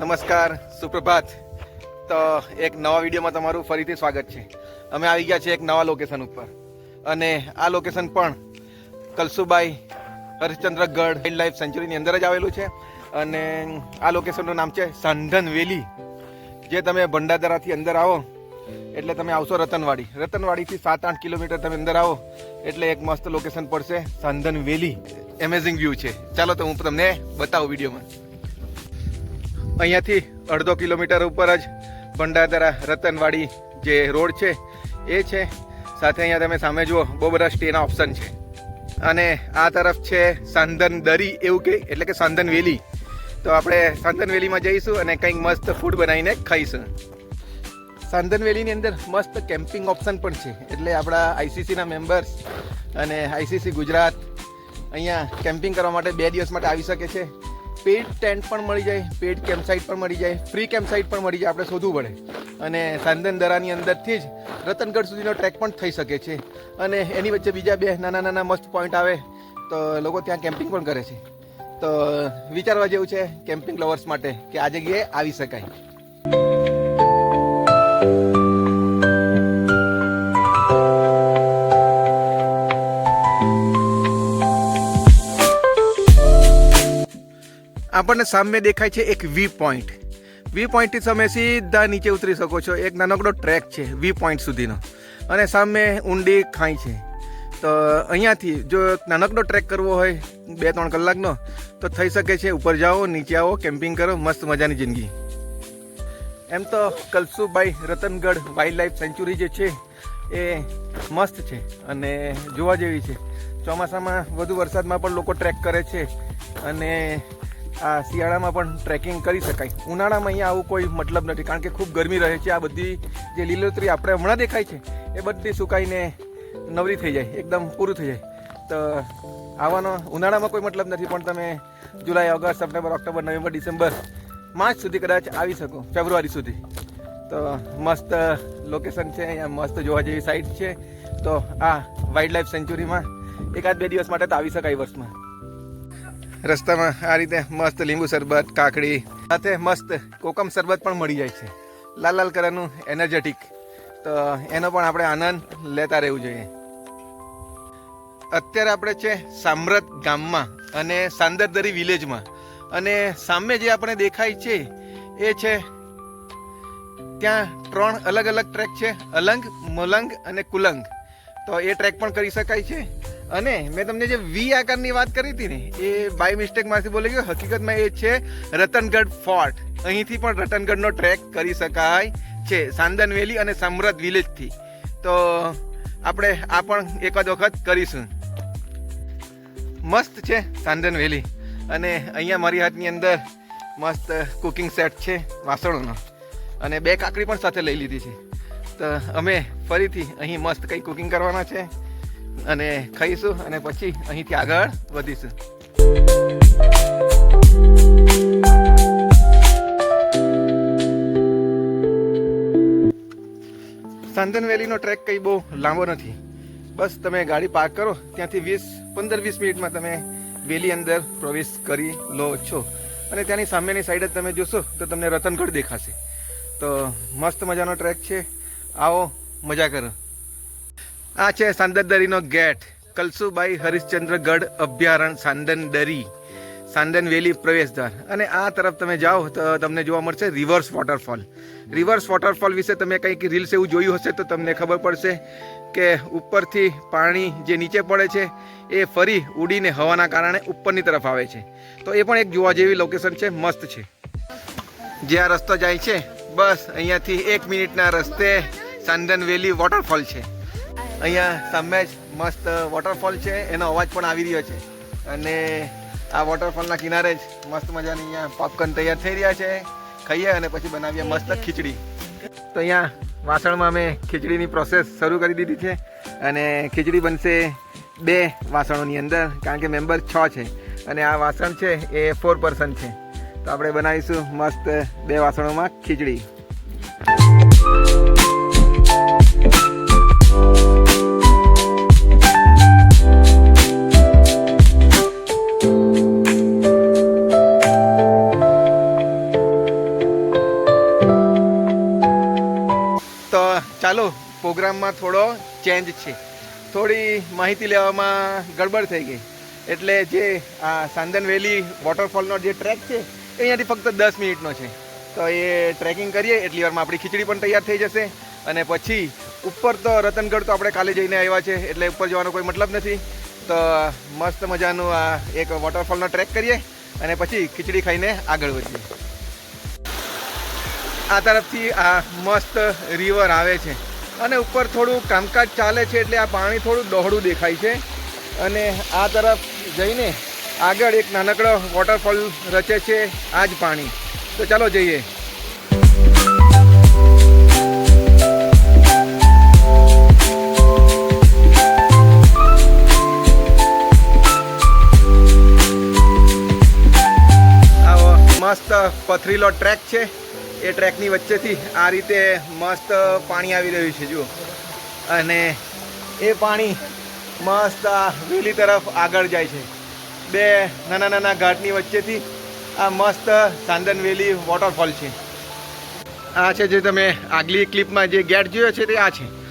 નમસ્કાર, સુપ્રભાત. તો એક નવા વિડીયોમાં તમારું ફરીથી સ્વાગત છે. અમે આવી ગયા છીએ એક નવા લોકેશન ઉપર. અને આ લોકેશન પણ કલસુબાઈ હરિશ્ચંદ્રગઢ વાઇલ્ડ લાઈફ સેન્ચુરીની અંદર જ આવેલું છે. અને આ લોકેશનનું નામ છે સાંધન વેલી. જે તમે ભંડાદરાથી અંદર આવો, એટલે તમે આવશો રતનવાડી. રતનવાડીથી સાત આઠ કિલોમીટર તમે અંદર આવો, એટલે એક મસ્ત લોકેશન પડશે સાંધન વેલી. એમેઝિંગ વ્યૂ છે. ચાલો તો હું તમને બતાવું વિડીયોમાં. અહીંયાથી અડધો કિલોમીટર ઉપર જ ભંડારદરા રતનવાડી જે રોડ છે, એ છે. સાથે અહીંયા તમે સામે જુઓ, બહુ બધા સ્ટેના ઓપ્શન છે. અને આ તરફ છે સાંધન દરી એવું કે, એટલે કે સાંધન વેલી. તો આપણે સાંધન વેલીમાં જઈશું અને કંઈક મસ્ત ફૂડ બનાવીને ખાઈશું. સાંધનવેલીની અંદર મસ્ત કેમ્પિંગ ઓપ્શન પણ છે. એટલે આપણા આઈસીસીના મેમ્બર્સ અને આઈસીસી ગુજરાત અહીંયા કેમ્પિંગ કરવા માટે બે દિવસ માટે આવી શકે છે. પેડ ટેન્ટ પણ મળી જાય પેડ કેમ્પસાઇટ પણ મળી જાય ફ્રી કેમ્પસાઇટ પણ મળી જાય, આપણે શોધવું પડે. અને સાંધન દરાની અંદરથી જ રતનગઢ સુધીનો ટ્રેક પણ થઈ શકે છે. અને એની વચ્ચે બીજા બે નાના નાના મસ્ત પોઈન્ટ આવે, તો લોકો ત્યાં કેમ્પિંગ પણ કરે છે. તો વિચારવા જેવું છે કેમ્પિંગ લવર્સ માટે, કે આ જગ્યાએ આવી શકાય. આપણને સામે દેખાય છે એક વી પોઈન્ટ. વી પોઈન્ટથી તમે સીધા નીચે ઉતરી શકો છો. એક નાનકડો ટ્રેક છે વી પોઈન્ટ સુધીનો. અને સામે ઊંડી ખાઈ છે. તો અહીંયાથી જો નાનકડો ટ્રેક કરવો હોય, બે ત્રણ કલાકનો, તો થઈ શકે છે ઉપર જાઓ, નીચે આવો, કેમ્પિંગ કરો, મસ્ત મજાની જિંદગી. એમ તો Kalsubhai Ratangadh wild life sanctuary જે છે, એ મસ્ત છે અને જોવા જેવી છે. ચોમાસામાં વધુ વરસાદમાં પણ લોકો ટ્રેક કરે છે અને આ શિયાળામાં પણ ટ્રેકિંગ કરી શકાય. ઉનાળામાં અહીંયા આવું કોઈ મતલબ નથી, કારણ કે ખૂબ ગરમી રહે છે. આ બધી જે લીલોતરી આપણે હમણાં દેખાય છે, એ બધી સુકાઈને નવરી થઈ જાય, એકદમ પૂરું થઈ જાય. તો આવવાનો ઉનાળામાં કોઈ મતલબ નથી, પણ તમે July, August, September, October, November, December March સુધી કદાચ આવી શકો, ફેબ્રુઆરી સુધી. તો મસ્ત લોકેશન છે, અહીંયા મસ્ત જોવા જેવી સાઇટ છે. તો આ વાઇલ્ડ લાઈફ સેન્ચુરીમાં એકાદ બે દિવસ માટે તો આવી શકાય વર્ષમાં. રસ્તામાં આ રીતે મસ્ત લીંબુ શરબત, કાકડી, સાથે મસ્ત કોકમ શરબત પણ મળી જાય છે. લાલ લાલ કલરનું એનર્જેટિક તો એનો પણ આપણે આનંદ લેતા રહેવું જોઈએ. અત્યારે આપણે છે સામ્રત ગામમાં અને સાંદરદરી વિલેજમાં અને સામે જે આપણે દેખાય છે, એ છે ત્યાં ત્રણ અલગ અલગ ટ્રેક છે. અલંગ, મોલંગ અને કુલંગ. તો એ ટ્રેક પણ કરી શકાય છે. અને મેં તમને જે વી આકારની વાત કરી હતી ને, એ બાય મિસ્ટેકમાંથી બોલી ગયો, હકીકતમાં એ છે રતનગઢ ફોર્ટ. અહીંથી પણ રતનગઢનો ટ્રેક કરી શકાય છે, સાંદન વેલી અને સમરથ વિલેજથી. તો આપણે આ પણ એક જ વખત કરીશું. મસ્ત છે સાંદન વેલી. અને અહીંયા મારી હાથની અંદર મસ્ત કુકિંગ સેટ છે વાસણોનો. અને બે કાકડી પણ સાથે લઈ લીધી છે. તો અમે ફરીથી અહીં મસ્ત કંઈ કુકિંગ કરવાના છે. અને ખાઈશું અને પછી અહીંથી આગળ વધીશું. સાંદન વેલીનો ટ્રેક કંઈ બહુ લાંબો નથી. બસ તમે ગાડી પાર્ક કરો, ત્યાંથી વીસ, પંદર, વીસ મિનિટમાં તમે વેલી અંદર પ્રવેશ કરી લો છો. અને ત્યાંની સામેની સાઈડ જ તમે જોશો તો તમને રતનગઢ દેખાશે. તો મસ્ત મજાનો ટ્રેક છે. આવો, મજા કરો. આ છે સાંદરદરીનો ગેટ. કલસુબાઈ હરિશ્ચંદ્રગઢ અભયારણ્ય સાંદનદરી. સાંદન વેલી પ્રવેશદ્વાર. અને આ તરફ તમે જાઓ, તો, તમને જોવા મળશે રિવર્સ વોટરફોલ. રિવર્સ વોટરફોલ વિશે તમે કંઈક રીલ્સ એવું જોયું હશે તો તમને ખબર પડશે કે ઉપરથી પાણી જે નીચે પડે છે, એ ફરી ઉડીને હવાના કારણે ઉપરની તરફ આવે છે. તો એ પણ એક જોવા જેવી લોકેશન છે, મસ્ત છે. જે આ રસ્તો જાય છે, બસ અહીંયાથી એક મિનિટના રસ્તે સાંદન વેલી વોટરફોલ છે. અહીંયા સામે જ મસ્ત વોટરફોલ છે એનો અવાજ પણ આવી રહ્યો છે. અને આ વોટરફોલના કિનારે જ મસ્ત મજાની અહીંયા પોપકોર્ન તૈયાર થઈ રહ્યા છે. ખાઈએ અને પછી બનાવીએ મસ્ત ખીચડી. તો અહીંયા વાસણમાં અમે ખીચડીની પ્રોસેસ શરૂ કરી દીધી છે અને ખીચડી બનશે બે વાસણોની અંદર કારણ કે મેમ્બર છ છે. અને આ વાસણ છે એ ફોર પર્સન છે. તો આપણે બનાવીશું મસ્ત બે વાસણોમાં ખીચડી. ચાલો, પ્રોગ્રામમાં થોડો ચેન્જ છે. થોડી માહિતી લેવામાં ગડબડ થઈ ગઈ. એટલે જે આ સાંદન વેલી વોટરફોલનો જે ટ્રેક છે, એ અહીંયાથી ફક્ત દસ મિનિટનો છે. તો એ ટ્રેકિંગ કરીએ, એટલી વારમાં આપણી ખીચડી પણ તૈયાર થઈ જશે. અને પછી ઉપર તો રતનગઢ તો આપણે કાલે જઈને આવ્યા છે, એટલે ઉપર જવાનો કોઈ મતલબ નથી. તો મસ્ત મજાનું આ એક વોટરફોલનો ટ્રેક કરીએ અને પછી ખીચડી ખાઈને આગળ વધીએ. આ તરફથી આ મસ્ત રિવર આવે છે. અને ઉપર થોડું કામકાજ ચાલે છે એટલે આ પાણી થોડું દોહડું દેખાય છે. અને આ તરફ જઈને આગળ એક નાનકડો વોટરફોલ રચે છે આ જ પાણી. તો ચાલો જઈએ. મસ્ત પથરીલો ટ્રેક છે. એ ટ્રેકની વચ્ચેથી આ રીતે મસ્ત પાણી આવી રહ્યું છે, જુઓ. અને એ પાણી મસ્ત આ વેલી તરફ આગળ જાય છે. બે નાના નાના ઘાટની વચ્ચેથી આ મસ્ત સાંદનવેલી વોટરફોલ છે. આ છે જે તમે આગલી ક્લિપમાં જે ગેટ જોયો છે તે આ છે.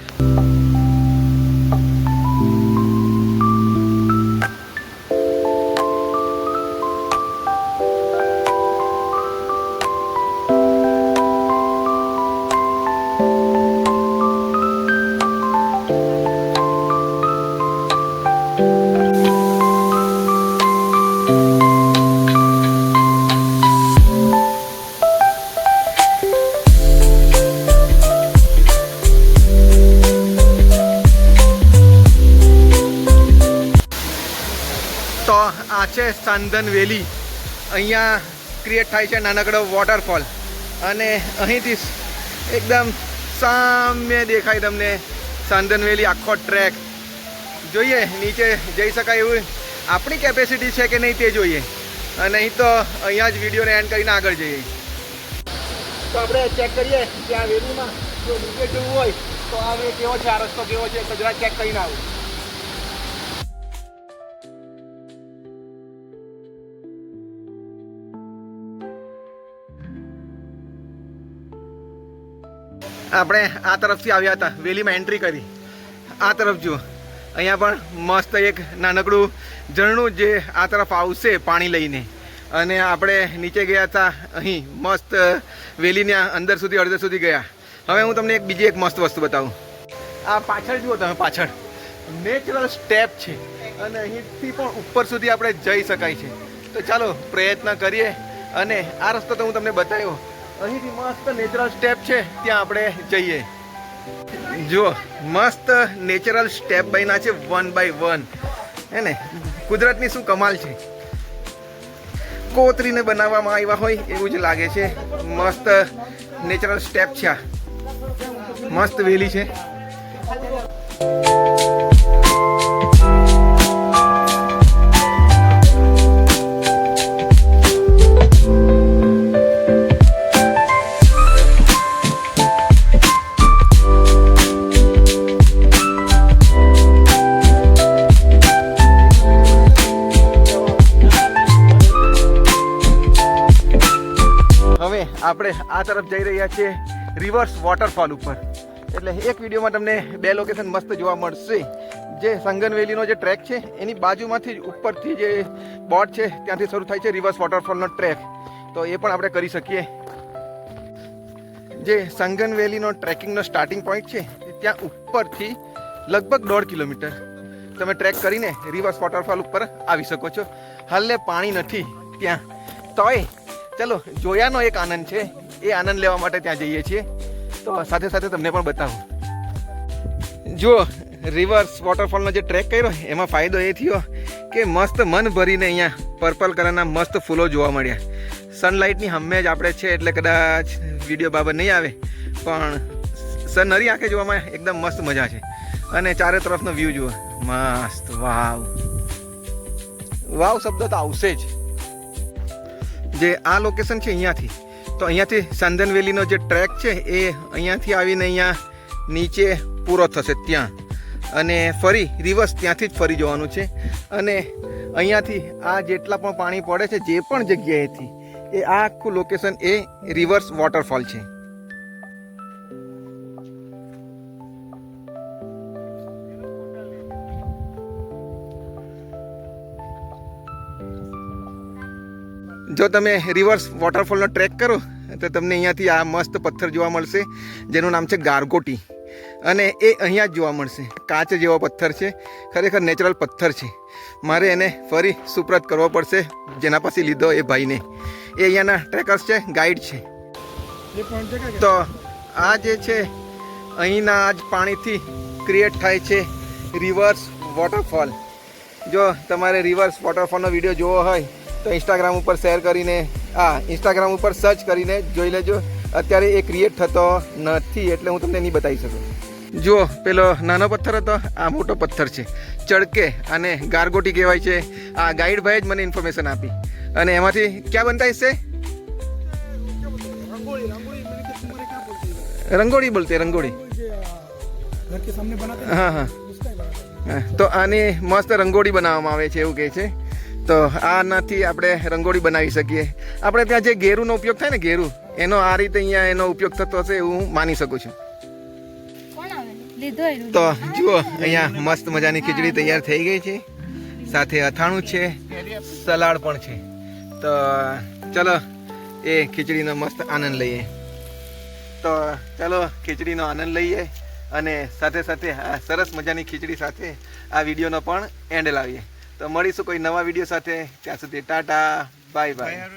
આ વેલી. અહીંયા ક્રિએટ થાય છે નાનકડો વોટરફોલ અને અહીંથી એકદમ સામે દેખાય તમને સાંદન વેલી આખો ટ્રેક જોઈએ, નીચે જઈ શકાય એવું આપણી કેપેસિટી છે કે નહીં તે જોઈએ. અને અહીં તો અહીંયા જ વિડીયોને એન્ડ કરીને આગળ જઈએ. તો આપણે ચેક કરીએ કે આ વેલીમાં જો નીચે જવું હોય, તો આ કેવો છે, આ રસ્તો કેવો છે તો ચેક કરીને આવું. આપણે આ તરફથી આવ્યા હતા. વેલીમાં એન્ટ્રી કરી. આ તરફ જુઓ. અહીંયા પણ મસ્ત એક નાનકડું ઝરણું જે આ તરફ આવશે પાણી લઈને. અને આપણે નીચે ગયા હતા. અહીં મસ્ત વેલીને અંદર સુધી, અડધે સુધી ગયા. હવે હું તમને એક બીજી એક મસ્ત વસ્તુ બતાવું. આ પાછળ જુઓ તમે પાછળ. નેચરલ સ્ટેપ છે. અને અહીંથી પણ ઉપર સુધી આપણે જઈ શકાય છે. તો ચાલો પ્રયત્ન કરીએ. અને આ રસ્તો તો હું તમને બતાવ્યો. અહીંથી મસ્ત નેચરલ સ્ટેપ છે. ત્યાં આપણે જઈએ. જુઓ, મસ્ત નેચરલ સ્ટેપ બન્યા છે વન બાય વન હે ને? કુદરતની શું કમાલ છે? કોતરીને બનાવવામાં આવ્યા હોય એવું જ લાગે છે. મસ્ત નેચરલ સ્ટેપ છે આ. મસ્ત વેલી છે. તરફ જઈ રહ્યા છીએ રિવર્સ વોટરફોલ ઉપર. એટલે એક વિડીયોમાં તમને બે લોકેશન મસ્ત જોવા મળશે. જે સંગનવેલીનો જે ટ્રેક છે, એની બાજુમાંથી જ ઉપરથી જે બોટ છે, ત્યાંથી શરૂ થાય છે રિવર્સ વોટરફોલનો ટ્રેક. તો એ પણ આપણે કરી શકીએ. જે સંગનવેલીનો ટ્રેકિંગનો સ્ટાર્ટિંગ પોઈન્ટ છે ત્યાં ઉપરથી લગભગ દોઢ કિલોમીટર. તમે ટ્રેક કરીને રિવર્સ વોટરફોલ ઉપર આવી શકો છો. હાલે પાણી નથી ત્યાં. તોય, ચલો, જોયાનો એક આનંદ છે. એ આનંદ લેવા માટે ત્યાં જઈએ છીએ. તો સાથે સાથે તમને પણ બતાવું. જુઓ રિવર્સ વોટરફોલનો જે ટ્રેક કર્યો, એમાં ફાયદો એ થયો કે મસ્ત મન ભરીને અહીંયા પર્પલ કલરના મસ્ત ફૂલો જોવા મળ્યા. સનલાઇટની હમે આપણે છે એટલે કદાચ વીડિયો બાબત નહીં આવે, પણ સનરી નરી આંખે જોવામાં એકદમ મસ્ત મજા છે. અને ચારે તરફનો વ્યૂ જુઓ. મસ્ત વાવ વાવ શબ્દ તો આવશે જ. જે આ લોકેશન છે અહીંયાથી તો અહીંયાથી સાંદનવેલીનો જે ટ્રેક છે, એ અહીંયાથી આવીને અહીંયા નીચે પૂરો થશે ત્યાં. અને ફરી રિવર્સ ત્યાંથી જ ફરી જવાનું છે. અને અહીંયાથી આ જેટલા પણ પાણી પડે છે, જે પણ જગ્યાએથી, એ આખું લોકેશન એ રિવર્સ વોટરફોલ છે. જો તમે રિવર્સ વોટરફોલનો ટ્રેક કરો, તો તમને અહીંયાથી આ મસ્ત પથ્થર જોવા મળશે, જેનું નામ છે ગારગોટી. અને એ અહીંયા જ જોવા મળશે. કાચ જેવો પથ્થર છે, ખરેખર નેચરલ પથ્થર છે. મારે એને ફરી સુપ્રત કરવો પડશે, જેના પછી લીધો એ ભાઈને. એ અહીંયાના ટ્રેકર્સ છે ગાઈડ છે. તો આ જે છે, અહીંના આજ પાણીથી ક્રિએટ થાય છે રિવર્સ વોટરફોલ જો તમારે રિવર્સ વોટરફોલનો વીડિયો જોવો હોય તો ઇન્સ્ટાગ્રામ ઉપર શેર કરીને, આ ઇન્સ્ટાગ્રામ ઉપર સર્ચ કરીને જોઈ લેજો. અત્યારે એ ક્રિએટ થતો નથી એટલે હું તમને નહીં બતાવી શકું. જુઓ, પેલો નાનો પથ્થર હતો, આ મોટો પથ્થર છે. ચડકે અને ગારગોટી કહેવાય છે. આ ગાઈડભાઈ જ મને ઇન્ફોર્મેશન આપી. અને એમાંથી ક્યાં બનતા હશે? રંગોળી બોલતે, રંગોળી. હા. હા, તો આની મસ્ત રંગોળી બનાવવામાં આવે છે એવું કહે છે. તો આનાથી આપણે રંગોળી બનાવી શકીએ. આપણે ત્યાં જે ગેરુનો ઉપયોગ થાય ને ગેરુ એનો આ રીતે અહીંયા એનો ઉપયોગ થતો હશે એવું હું માની શકું છું. તો જુઓ અહીંયા મસ્ત મજાની ખીચડી તૈયાર થઈ ગઈ છે. સાથે અથાણું છે સલાડ પણ છે. તો ચલો એ ખીચડીનો મસ્ત આનંદ લઈએ. તો ચાલો ખીચડીનો આનંદ લઈએ અને સાથે સાથે આ સરસ મજાની ખીચડી સાથે આ વિડીયોનો પણ એન્ડ લાવીએ. તો મળીશું કોઈ નવા વીડિયો સાથે. ત્યાં સુધી ટાટા બાય બાય.